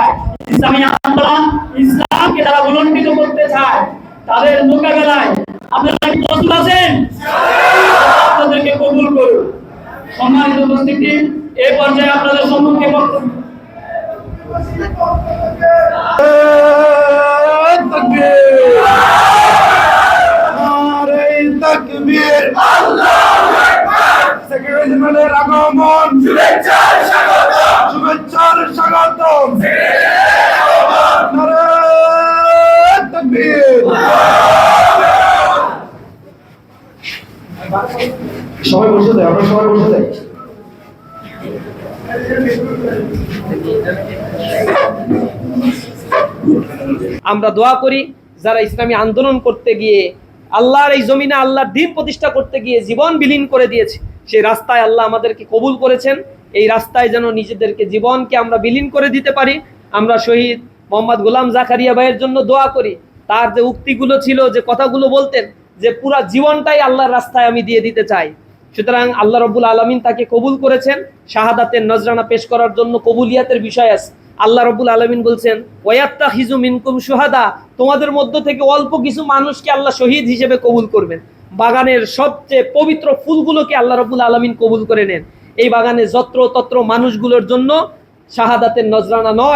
চায় ইসলামী আন্দোলন ইসলামকে যারা উলঙ্ঘিত করতে চায় তাদের মোকাবেলায় আপনারা কি প্রস্তুত আছেন? আপনাদেরকে কবুল করুন। সম্মানিত উপস্থিতি এ পর্যায়ে আপনাদের সম্মুখে আগমন। স্বাগতম সবাই বসে সবাই বসে আমরা দোয়া করি, যারা ইসলামী আন্দোলন করতে গিয়ে আল্লাহর এই জমিনে আল্লাহর দিন প্রতিষ্ঠা করতে গিয়ে জীবন বিলীন করে দিয়েছে, সেই রাস্তায় আল্লাহ আমাদেরকে কবুল করেছেন। এই রাস্তায় যেন নিজেদেরকে জীবনকে আমরা বিলীন করে দিতে পারি। আমরা শহীদ মোহাম্মদ গোলাম জাকারিয়া ভাইয়ের জন্য দোয়া করি। তার যে উক্তিগুলো ছিল, যে কথাগুলো বলতেন যে পুরা জীবনটাই আল্লাহর রাস্তায় আমি দিয়ে দিতে চাই। সুতরাং আল্লাহ রব্বুল আলমিন তাকে কবুল করেছেন। শাহাদাতের নজরানা পেশ করার জন্য কবুলিয়াতের বিষয় আছে। আল্লাহ রব্বুল আলমিন বলছেন ওয়াত্তা হিজু মিনকুম সুহাদা তোমাদের মধ্য থেকে অল্প কিছু মানুষকে আল্লাহ শহীদ হিসেবে কবুল করবেন। বাগানের সবচেয়ে পবিত্র ফুলগুলোকে আল্লাহ রব্বুল আলমিন কবুল করে নেন। এই বাগানে যত্র তত্র মানুষগুলোর জন্য শাহাদাতের নজরানা নয়।